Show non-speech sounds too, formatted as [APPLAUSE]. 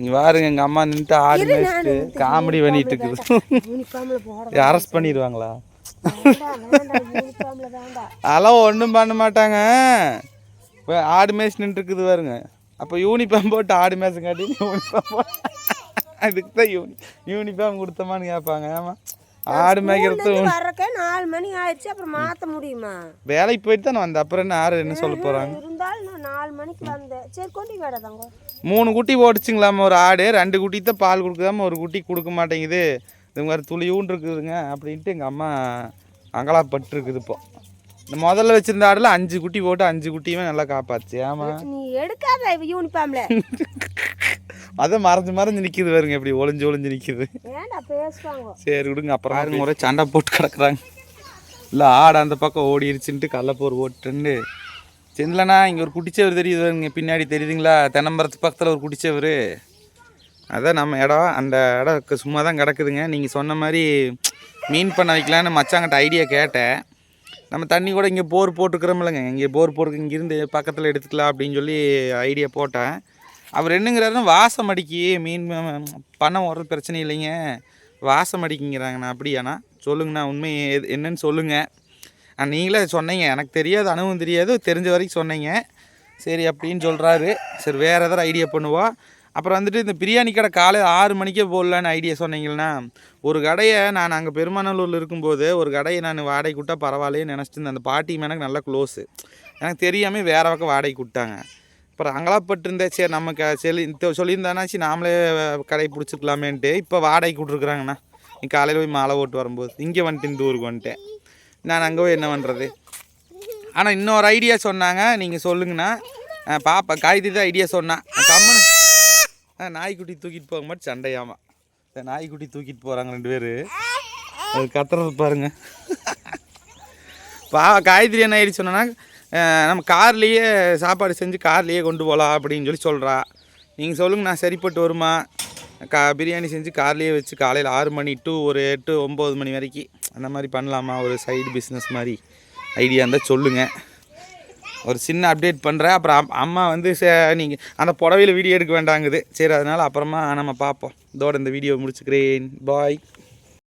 நீ பாருங்க எங்க அம்மா நின்னுட்டு ஆடு மேய்ச்சிட்டு காமெடி பண்ணிட்டு இருக்குது. அரெஸ்ட் பண்ணிடுவாங்களா? அதெல்லாம் ஒன்றும் பண்ண மாட்டாங்க. இப்போ ஆடு மேய்ச்சி நின்று இருக்குது பாருங்க. அப்போ யூனிஃபார்ம் போட்டு ஆடு மேய்ச்சங்காட்டி யூனிஃபார்ம் அதுக்கு தான் யூனி யூனிஃபார்ம் கொடுத்தமான்னு கேட்பாங்க. ஆமாம் ஆடு மேய்க்கிறது நாலு மணி ஆயிடுச்சு அப்புறம் மாத்த முடியுமா? வேலைக்கு போயிட்டு தான் வந்தேன். அப்புறம் என்ன யார் என்ன சொல்ல போகிறாங்க இருந்தாலும் நான் நாலு மணிக்கு வந்தேன் சரி கொண்டு மூணு குட்டி ஓடிச்சுங்களாம ஒரு ஆடு. ரெண்டு குட்டி தான் பால் கொடுக்குதாம ஒரு குட்டி கொடுக்க மாட்டேங்குது. இது மாதிரி துளியூன் இருக்குதுங்க அப்படின்ட்டு எங்கள் அம்மா அங்கலாப்பட்டு இப்போ. இந்த முதல்ல வச்சிருந்த ஆடுல அஞ்சு குட்டி போட்டு அஞ்சு குட்டியுமே நல்லா காப்பாச்சு ஆமா. நீ எடுக்காத யூனிஃபார்ம்ல [LAUGHS] அதான் மறைஞ்சு மறைஞ்சு நிற்கிது பாருங்க இப்படி ஒளிஞ்சு ஒளிஞ்சு பேசுவாங்க? சரி விடுங்க அப்புறம் பாருங்க முறை சண்டை போட்டு கிடக்குறாங்க. இல்லை ஆடு அந்த பக்கம் ஓடிடுச்சுன்ட்டு கடலப்போர் ஓட்டுன்னு செந்திலண்ணா இங்கே ஒரு குட்டிச்சவர் தெரியுது? இங்கே பின்னாடி தெரியுதுங்களா? தென்னம்பரத்து பக்கத்தில் ஒரு குட்டிச்சவர் அதான் நம்ம இடம். அந்த இடம் சும்மா தான் கிடக்குதுங்க. நீங்கள் சொன்ன மாதிரி மீன் பண்ண வைக்கலான்னு மச்சாங்கிட்ட ஐடியா கேட்டேன். நம்ம தண்ணி கூட இங்கே போர் போட்டுக்கிறோம்லங்க. இங்கே போர் போட்டு இங்கேருந்து பக்கத்தில் எடுத்துக்கலாம் அப்படின்னு சொல்லி ஐடியா போட்டேன். அவர் என்னங்கிறாருன்னா வாசம் அடிக்கி மீன் பணம் வர்றது பிரச்சனை இல்லைங்க. வாசம் அடிக்குங்கிறாங்கண்ணா. அப்படியாண்ணா. சொல்லுங்கண்ணா உண்மை எது- என்னன்னு சொல்லுங்கள் நீங்களே சொன்னீங்க. எனக்கு தெரியாது அனுபவம் தெரியாது தெரிஞ்ச வரைக்கும் சொன்னீங்க. சரி அப்படின்னு சொல்கிறாரு சரி வேறு எதாவது ஐடியா பண்ணுவோம் அப்புறம் வந்துட்டு இந்த பிரியாணி கடை காலையில் ஆறு மணிக்கே போடலான்னு ஐடியா சொன்னீங்கன்னா ஒரு கடையை நான் அங்கே பெருமாநல்லூரில் இருக்கும்போது ஒரு கடையை நான் வாடகை விட்டா பரவாயில்லையே நினச்சிட்டு அந்த பாட்டி எனக்கு நல்லா க்ளோஸு எனக்கு தெரியாமல் வேறு பக்கம் வாடகை விட்டாங்க. அப்புறம் அங்கலாப்பட்டிருந்தேன். சரி நம்ம க சொல்லி சொல்லியிருந்தானாச்சு நாமளே கடை பிடிச்சிக்கலாமேன்ட்டு இப்போ வாடகைக்கு விட்ருக்குறாங்கண்ணா நீ காலையில் போய் மாலை ஓட்டு வரும்போது. இங்கே வந்துட்டு இந்த ஊருக்கு வந்துட்டேன். நான் அங்கே போய் என்ன பண்ணுறது ஆனால் இன்னொரு ஐடியா சொன்னாங்க. நீங்கள் சொல்லுங்கண்ணா. பாப்பா காய்கறி தான் ஐடியா சொன்னான் கம்மனு நாய்க்குட்டி தூக்கிட்டு போக மாட்டு சண்டையாமா. நாய்க்குட்டி தூக்கிட்டு போகிறாங்க ரெண்டு பேர். அது கத்துறது பாருங்க. பா காய்கறி என்ன ஆயிடுச்சு சொன்னோன்னா நம்ம கார்லேயே சாப்பாடு செஞ்சு கார்லேயே கொண்டு போகலாம் அப்படின்னு சொல்லி சொல்கிறா நீங்கள் சொல்லுங்க நான் சரிப்பட்டு வருமா? கா பிரியாணி செஞ்சு கார்லேயே வச்சு காலையில் ஆறு மணி டு ஒரு எட்டு ஒம்பது மணி வரைக்கும். அந்த மாதிரி பண்ணலாமா? ஒரு சைடு பிஸ்னஸ் மாதிரி. ஐடியா இருந்தால் சொல்லுங்கள் ஒரு சின்ன அப்டேட் பண்ணுறேன் அப்புறம் அம்- அம்மா வந்து சே நீங்கள் அந்த புடவையில் வீடியோ எடுக்க வேண்டாங்குது. சரி அதனால் அப்புறமா நம்ம பார்ப்போம். இதோட இந்த வீடியோ முடிச்சுக்கிறேன். பாய்